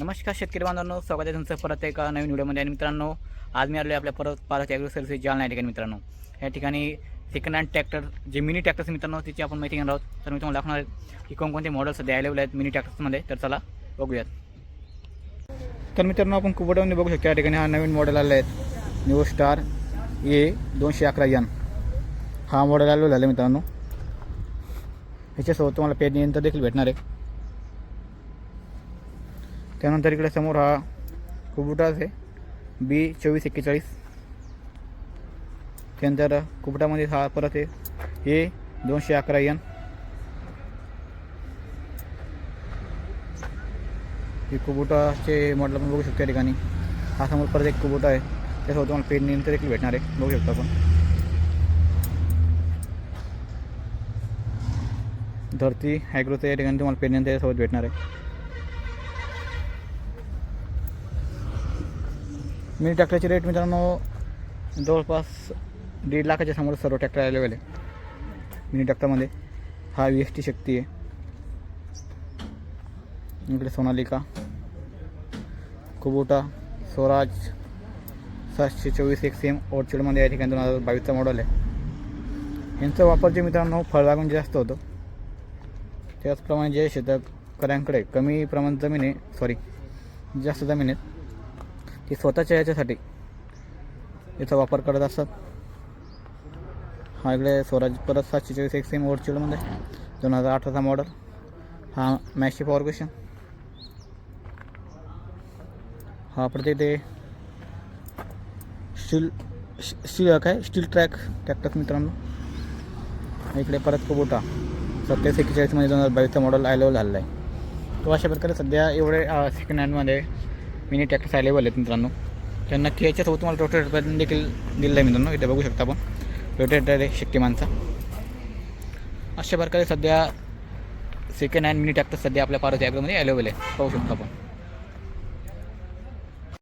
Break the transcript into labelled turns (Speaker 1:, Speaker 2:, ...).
Speaker 1: नमस्कार शेतकरी बांधवांनो स्वागत आहे तुमचं परत एका नवीन व्हिडिओमध्ये. आणि मित्रांनो आज मी आलो आहे आपल्या परत पालक ॲग्रो सर्व्हिस जालना या ठिकाणी मित्रांनो. या ठिकाणी सेकंड हँड ट्रॅक्टर जे मिनी ट्रॅक्टर्स मित्रांनो तिची आपण माहिती घेणार आहोत. तर मी तुम्हाला दाखवणार आहे की कोणकोणते मॉडेल सध्या अवेलेबल आहेत मिनी ट्रॅक्टर्समध्ये तर चला बघूयात. तर मित्रांनो आपण कुबोटामध्ये बघू शकतो. या ठिकाणी हा नवीन मॉडेल आला आहेत न्यू स्टार ए दोनशे अकरा यन हा मॉडेल आलेला झाला आहे मित्रांनो. ह्याच्यासोबत तुम्हाला पेरणी यंत्र देखील भेटणार आहे. त्यानंतर इकडे समोर हा कुबुटाच आहे. बी चोवीस एक्केचाळीस. त्यानंतर कुबुटामध्ये हा परत आहे. ए दोनशे अकरा एन. हे कुबुटाचे मॉडेल आपण बघू शकतो या ठिकाणी. हा समोर परत एक कुबुटा आहे. त्यासोबत तुम्हाला पेन देखील भेटणार आहे. बघू शकतो आपण. धरती ॲग्रोचं या ठिकाणी तुम्हाला पेन त्यासोबत भेटणार आहे. मिनी ट्रॅक्टरचे रेट मित्रांनो जवळपास दीड लाखाच्या समोर सर्व ट्रॅक्टर अवेलेबल आहे. मिनी ट्रॅक्टरमध्ये हा व्ही एस टी शक्ती आहे. इकडे सोनालिका. कुबोटा स्वराज सातशे चोवीस एक सेम ओटचेडमध्ये या ठिकाणी दोन हजार बावीसचा मॉडल आहे. यांचा वापर जे मित्रांनो फळबागून जास्त होतो. त्याचप्रमाणे जे शेतकऱ्यांकडे कमी प्रमाणात जमीन आहे सॉरी जास्त जमीन आहेत ते स्वतःच्या याच्यासाठी याचा वापर करत असतात. हा इकडे स्वराज परत सातशे चोवीस एक सेम ओडचिलमध्ये दोन हजार अठराचा मॉडल हा मॅशी पॉवर क्वेश्चन हा प्रत्येक ते स्टील स्टील काय? स्टील ट्रॅक ट्रॅक्टर मित्रांनो. इकडे परत कुबोटा सत्तावीस एक्केचाळीसमध्ये दोन हजार बावीसचा मॉडल अवेलेबल झालेला आहे. तो अशा प्रकारे सध्या एवढे सेकंड हँडमध्ये मिनी ट्रॅक्टर्स अवेलेबल आहेत मित्रांनो. तर नक्की याच्यासोबत तुम्हाला रोटेटर देखील दिलेलं आहे मित्रांनो. इथे बघू शकता आपण. रोटेटर आहे शक्तिमानचा. अशा प्रकारे सध्या सेकंड हँड मिनी ट्रॅक्टर सध्या आपल्या पार्वती ॲग्रोमध्ये अवेलेबल आहे. पाहू शकतो आपण.